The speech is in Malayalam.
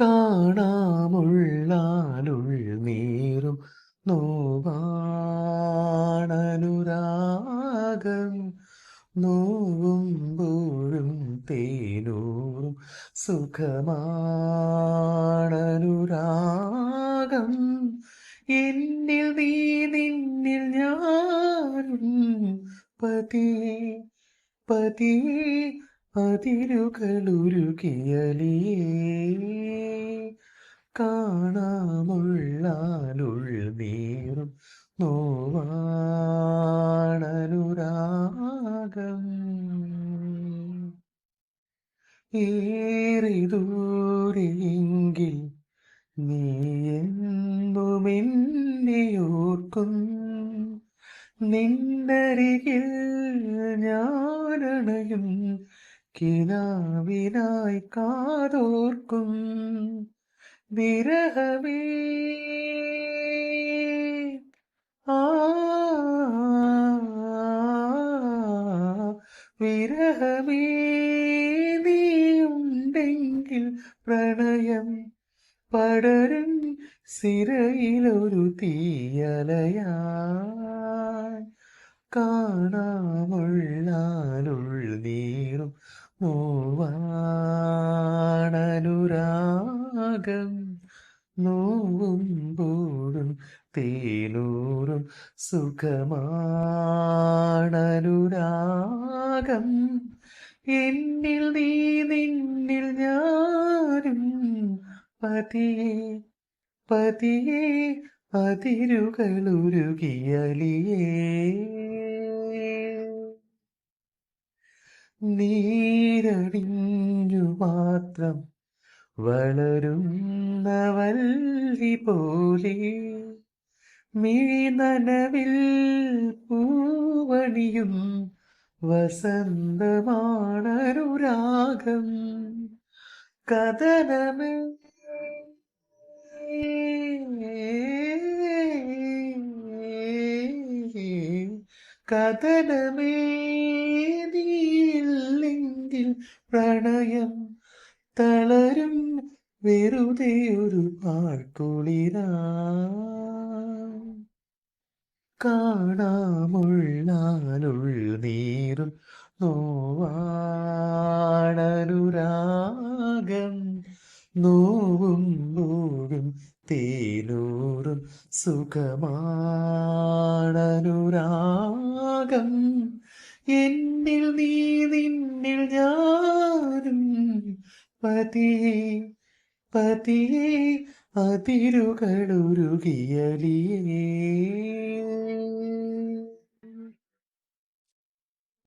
കാണാമുള്ളാലുൾ നീറും നോവാണനുരാഗം. നോവുമ്പോഴും തേനൂറും സുഖമാണനുരാഗം. എന്നിൽ നീ നിന്നിൽ ഞാനും പതി പതി അതിരുകളുരുകിയലിയേ കാണാമുള്ളാലുൾ നീറും നോവാണനുരാഗം ഏറെ ദൂരെങ്കിൽ നീ എന്നുമെന്നെയോർക്കും നിന്നരികിൽ ഞാനണയും കിനാവിനായി കാതോർക്കും. വിരഹമേ. നീയുണ്ടെങ്കിൽ പ്രണയം പടരും സിരയിലൊരു തീയലയായി കാണാമുള്ളാലുൾ നീറും നോവാണനുരാഗം തേനൂറും സുഖമാണനുരാഗം എന്നിൽ നീ നിന്നിൽ ഞാനും പതിയെ പതിയെ അതിരുകളുരുകിയലിയേ നീരടിഞ്ഞു മാത്രം വളരുന്നവല്ലി പോലെ. മിഴിനനവിൽ പൂവണിയും വസന്തമാണരുരാഗം. കഥനമേ. കഥനമേതിയില്ലെങ്കിൽ പ്രണയം തളരും. വെറുതെ ഒരു പാഴ്ക്കുളിര കാണാമുള്ളാലുൾ നീറും നോവാണനുരാഗം നോവും നോവും തേനൂറും സുഖമാണനുരാഗം. എന്നിൽ നീ നിന്നിൽ ഞാനും പതിയെ പതിയെ അതിരുകളുരുകിയലിയേ